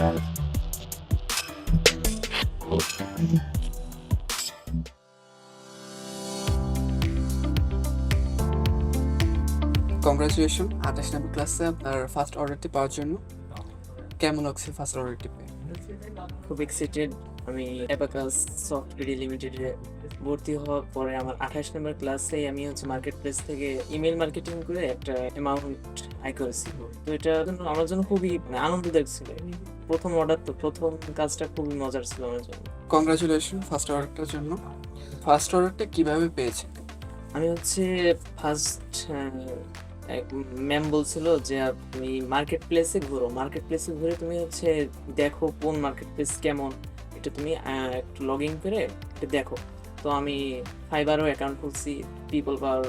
Congratulation আঠাশ নম্বর ক্লাসে আপনার ফার্স্ট অর্ডারটি পাওয়ার জন্য। কেমন লাগছে ফার্স্ট অর্ডারটি পেয়ে? খুব এক্সাইটেড আমি অ্যাবাকাস সফটওয়্যার লিমিটেডে ভর্তি হওয়ার পরে আমার আঠাশ নম্বর ক্লাসে আমি হচ্ছে মার্কেট প্লেস থেকে ইমেল মার্কেটিং করে একটা অ্যামাউন্ট আয় করেছি তো এটা জন্য আমার জন্য খুবই মানে আনন্দদায়ক ছিল। প্রথম অর্ডার তো প্রথম কাজটা খুবই মজার ছিল আমার জন্য। কংগ্রাচুলেশন ফার্স্ট অর্ডারটার জন্য। ফার্স্ট অর্ডারটা কীভাবে পেয়েছে? আমি হচ্ছে ফার্স্ট ম্যাম বলছিল যে আপনি মার্কেট প্লেসে ঘুরো। মার্কেট প্লেসে ঘুরে তুমি হচ্ছে দেখো কোন মার্কেট প্লেস কেমন। এটা তুমি একটু লগ ইন করে এটা দেখো। তো আমি ফাইবারও অ্যাকাউন্ট খুলছি পিপল পাওয়ার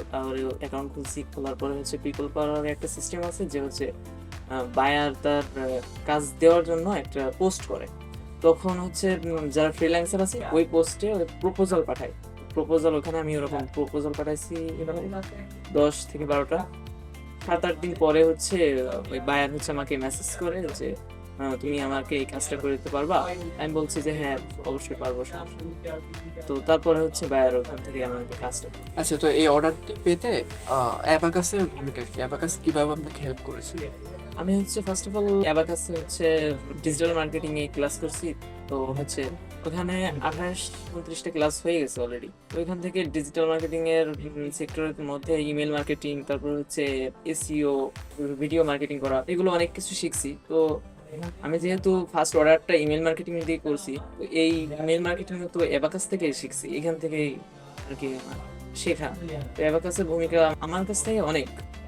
অ্যাকাউন্ট খুলছি খোলার পরে হচ্ছে পিপল পাওয়ার একটা সিস্টেম আছে যে হচ্ছে বায়ার তার কাজ দেওয়ার জন্য একটা পোস্ট করে। তখন হচ্ছে যারা ফ্রিল্যান্সার আছে ওই পোস্টে প্রপোজাল পাঠায়। প্রপোজাল ওখানে আমি ওরকম প্রপোজাল পাঠাইছি দশ থেকে বারোটা। সাত আট দিন পরে হচ্ছে ওই বায়ার হচ্ছে আমাকে মেসেজ করে যে তুমি আমাকে এই কাজটা করে দিতে পারবা? আমি বলছি যে হ্যাঁ অবশ্যই পারব তো তারপরে হচ্ছে বায়ার ওখান থেকে আমাকে কাজটা আচ্ছা তো এই অর্ডারটি পেতে অ্যাবাকাসের ভূমিকা কি? অ্যাবাকাস কীভাবে আপনাকে হেল্প করেছে? আমি হচ্ছে ফার্স্ট অফ অল অ্যাবাকাসে হচ্ছে ডিজিটাল মার্কেটিং এ ক্লাস করছি। তো হচ্ছে ওখানে আঠাশ উনত্রিশটা ক্লাস হয়ে গেছে অলরেডি ওইখান থেকে ডিজিটাল মার্কেটিং এর সেক্টরের মধ্যে ইমেল মার্কেটিং তারপর হচ্ছে এসিও ভিডিও মার্কেটিং করা এগুলো অনেক কিছু শিখছি। তো আমি যেহেতু ফার্স্ট অর্ডারটা ইমেল মার্কেটিং দিয়ে করছি তো এই ইমেল মার্কেটিং তো অ্যাবাকাস থেকে শিখছি এখান থেকেই আর কি শেখা। তো অ্যাবাকাসের ভূমিকা আমার কাছ থেকে অনেক।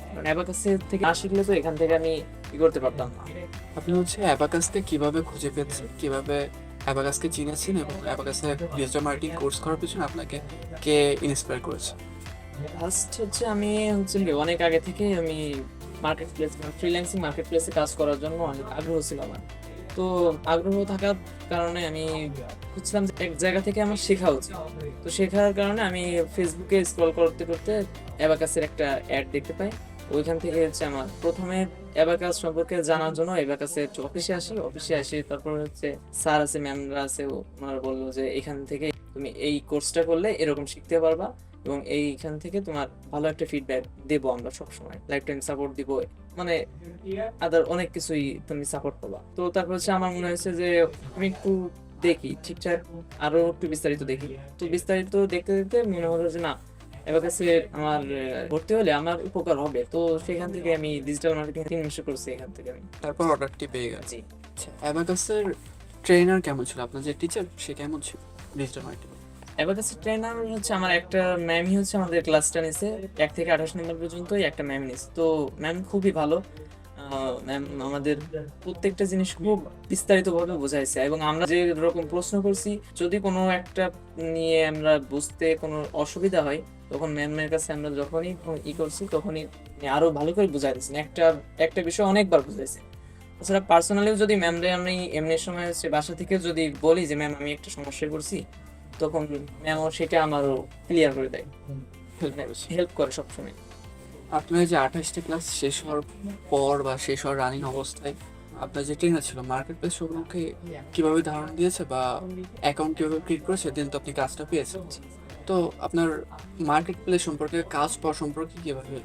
কারণ অ্যাবাকাসের থেকে না শিখলে তো এখান থেকে আমি ই করতে পারতাম না। আপনি হচ্ছে অ্যাবাকাসকে কীভাবে খুঁজে পেয়েছেন? কীভাবে অ্যাবাকাসকে চিনেছেন এবং অ্যাবাকাসে ডিজিটাল মার্কেটিং কোর্স করার পিছনে আপনাকে কে ইন্সপায়ার করেছে? ফার্স্ট হচ্ছে আমি হচ্ছে অনেক আগে থেকে আমি মার্কেট প্লেস ফ্রিল্যান্সিং মার্কেট প্লেসে কাজ করার জন্য অনেক আগ্রহ ছিল আমার। তো আগ্রহ থাকার কারণে আমি খুঁজছিলাম এক জায়গা থেকে আমার শেখা উচিত। তো শেখার কারণে আমি ফেসবুকে স্ক্রল করতে করতে অ্যাবাকাসের একটা অ্যাড দেখতে পাই। ওইখান থেকে হচ্ছে আমার প্রথমে অ্যাবাকাস সম্পর্কে জানার জন্য অ্যাবাকাসের অফিসে আসি। অফিসে আসি, তারপর হচ্ছে স্যার আছে ম্যামরা আছে ওনারা বলল যে এখান থেকে তুমি এই কোর্সটা করলে এরকম শিখতে পারবা। এবং এইখান থেকে তোমার ভালো একটা ফিডব্যাক দেবো আমরা সবসময়। লাইফ টাইম সাপোর্ট দিব মানে আদার অনেক কিছুই তুমি সাপোর্ট পাবা। তো তারপর হচ্ছে আমার মনে হয়েছে যে আমি একটু দেখি ঠিকঠাক আরও একটু বিস্তারিত দেখি। তো বিস্তারিত দেখতে দেখতে মনে হলো যে না এবার কাছে আমার ভর্তি হলে আমার উপকার হবে। তো সেখান থেকে আমি ডিজিটাল মার্কেটিং তিন মাসে করছি এখান থেকে আমি। তারপর অর্ডারটি পেয়ে গেছে আচ্ছা। অ্যাবাকাসের ট্রেনার কেমন ছিল? আপনার যে টিচার সে কেমন ছিল ডিজিটাল মার্কেটিং এবার কাছে ট্রেনার হচ্ছে আমার একটা ম্যামই হচ্ছে আমাদের ক্লাসটা নিছে এক থেকে আঠাশ নম্বর পর্যন্তই একটা ম্যাম নিছে তো ম্যাম খুবই ভালো। ম্যাম আমাদের প্রত্যেকটা জিনিস খুব বিস্তারিতভাবে বোঝাইছে এবং আমরা যে রকম প্রশ্ন করছি, যদি কোনো একটা নিয়ে আমরা বুঝতে কোনো অসুবিধা হয়, তখন ম্যামের কাছে আমরা যখনই ই করছি, তখনই উনি আরও ভালো করে বুঝাই দিচ্ছেন একটা একটা বিষয় অনেকবার বুঝাইছে। তাছাড়া পার্সোনালিও যদি ম্যামরে আমি এমনি সময় হচ্ছে বাসা থেকে যদি বলি যে ম্যাম আমি একটা সমস্যায় পড়ছি। তখন ম্যামও সেটা আমারও ক্লিয়ার করে দেয়। হেল্প করে সবসময়। আপনার যে আঠাশটি ক্লাস শেষ হওয়ার পর বা শেষ হওয়ার রানিং অবস্থায় আপনার যে ট্রেনার ছিল মার্কেট প্লেস সম্পর্কে কীভাবে ধারণা দিয়েছে বা অ্যাকাউন্ট কীভাবে ক্রিয়েট করেছে? দিন তো আপনি কাজটা পেয়েছেন। তো আপনার মার্কেট প্লেস সম্পর্কে, কাজ পাওয়া সম্পর্কে কীভাবে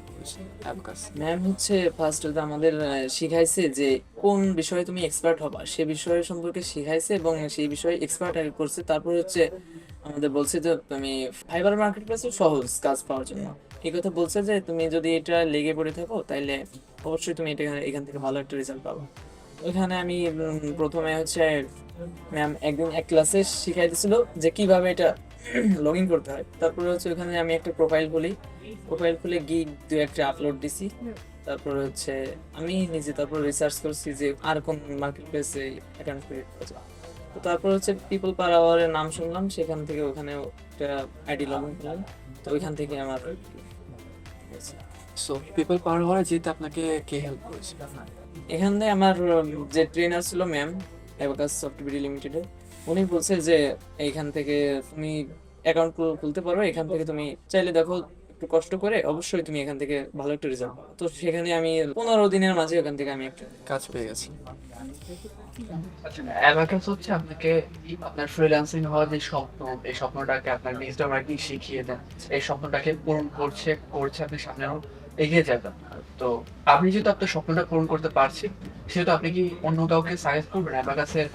ম্যাম হচ্ছে ফার্স্ট আমাদের শিখাইছে যে কোন বিষয়ে তুমি এক্সপার্ট হবা। সে বিষয় সম্পর্কে শিখাইছে এবং সেই বিষয়ে এক্সপার্ট করছে। তারপর হচ্ছে আমাদের বলছে যে তুমি ফাইবার মার্কেট প্লেসে সহজ কাজ পাওয়ার জন্য। এই কথা বলছে যে তুমি যদি এটা লেগে পড়ে থাকো, তাইলে অবশ্যই তুমি এটা এখান থেকে ভালো একটা রেজাল্ট পাবো। ওইখানে আমি প্রথমে হচ্ছে ম্যাম একদিন এক ক্লাসে শিখাই দিছিল যে কীভাবে এটা লগ ইন করতে হয়। তারপরে হচ্ছে ওখানে আমি একটা প্রোফাইল খুলি। প্রোফাইল খুলে গিগ দু একটা আপলোড দিছি। তারপর হচ্ছে আমি নিজে তারপর রিসার্চ করছি যে আর কোন মার্কেট প্লেসে অ্যাকাউন্ট ক্রিয়েট করা। যায় তো তারপর হচ্ছে পিপল পার আওয়ারের নাম শুনলাম সেখান থেকে ওখানে একটা আইডি লগ ইন করলাম। তো ওইখান থেকে আমার সো পিপল পার হওয়ার যেতে আপনাকে কে হেল্প করেছে? এখান থেকে আমার যে ট্রেনার ছিল ম্যাম অ্যাবাকাস সফটওয়্যার লিমিটেডের উনি বলছে যে এইখান থেকে তুমি অ্যাকাউন্ট খুলতে পারো এখান থেকে তুমি চাইলে দেখো একটু কষ্ট করে অবশ্যই তুমি এখান থেকে ভালো একটা রেজাল্ট পাবে। তো সেখানে আমি পনেরো দিনের মাঝে ওখান থেকে আমি একটা কাজ পেয়ে গেছি। আচ্ছা অ্যাবাকাস হচ্ছে আপনাকে আপনার ফ্রিল্যান্সিং হওয়ার যে স্বপ্ন এই স্বপ্নটাকে আপনার ডিজিটাল মার্কেটিং শিখিয়ে দেন এই স্বপ্নটাকে পূরণ করছে করছে আপনি সামনে আরও এগিয়ে যাবেন তো আপনি যেহেতু আপনার স্বপ্নটা পূরণ করতে পারছেন, সেহেতু আপনি কি অন্য কাউকে সাজেস্ট করবেন? অ্যাবাকাসের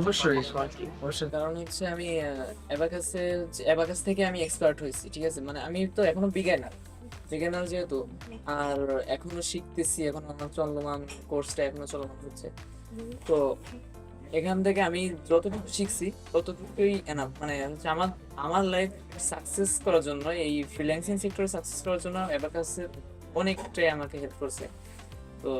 অবশ্যই অবশ্যই। কারণ হচ্ছে আমি অ্যাবাকাসে অ্যাবাকাস থেকে আমি এক্সপার্ট হয়েছি, ঠিক আছে? মানে আমি তো এখনও বিজ্ঞানার বিজ্ঞানার যেহেতু। আর এখনও শিখতেছি, এখন আমার চলমান কোর্সটা এখনও চলমান হচ্ছে। তো এখান থেকে আমি যতটুকু শিখছি, ততটুকুই এনাফ মানে হচ্ছে আমার আমার লাইফ সাকসেস করার জন্য, এই ফ্রিল্যান্সিং সেক্টরে সাকসেস করার জন্য অ্যাবাকাসের অনেকটাই আমাকে হেল্প করছে। তো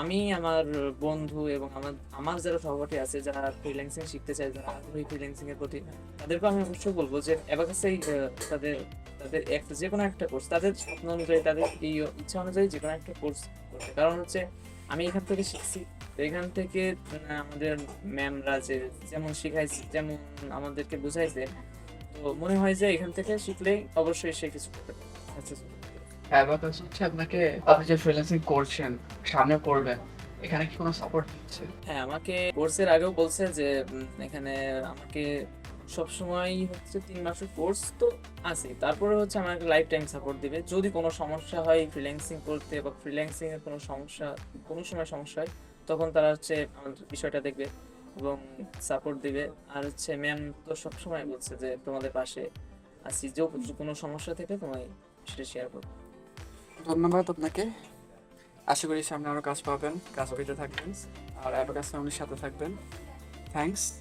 আমি আমার বন্ধু এবং আমার আমার যারা সহপাঠী আছে, যারা ফ্রিল্যান্সিং শিখতে চায়, যারা আগ্রহী ফ্রিল্যান্সিং এর প্রতি তাদেরকে আমি অবশ্যই বলব যে অ্যাবাকাসেই তাদের তাদের একটা যে কোনো একটা কোর্স তাদের স্বপ্ন অনুযায়ী, তাদের এই ইচ্ছা অনুযায়ী যে কোনো একটা কোর্স করতে। কারণ হচ্ছে আমি এখান থেকে শিখছি এখান থেকে আমাদের ম্যামরা যে যেমন শিখাইছে যেমন আমাদেরকে বুঝাইছে তো মনে হয় যে এখান থেকে শিখলেই অবশ্যই সে কিছু করতে হতে পারবে। অ্যাবাকাস হচ্ছে আপনাকে আপনি যে ফ্রিল্যান্সিং করছেন সামনে করবেন এখানে কি কোনো সাপোর্ট দিচ্ছে? হ্যাঁ আমাকে কোর্সের আগেও বলছে যে এখানে আমাকে সবসময় হচ্ছে তিন মাসের কোর্স তো আছে তারপরে হচ্ছে আমাকে লাইফ টাইম সাপোর্ট দিবে। যদি কোনো সমস্যা হয় ফ্রিল্যান্সিং করতে বা ফ্রিল্যান্সিং এর কোনো সমস্যা কোনো সময় সমস্যা হয় তখন তারা হচ্ছে আমাদের বিষয়টা দেখবে এবং সাপোর্ট দিবে। আর হচ্ছে ম্যাম তো সবসময় বলছে যে তোমাদের পাশে আছি। যে কোনো সমস্যা থেকে তোমায় সেটা শেয়ার করব। ধন্যবাদ আপনাকে। আশা করি সামনে আরও কাজ পাবেন। কাজ পেতে থাকবেন। আর ফ্যামিলির সাথে থাকবেন। থ্যাঙ্কস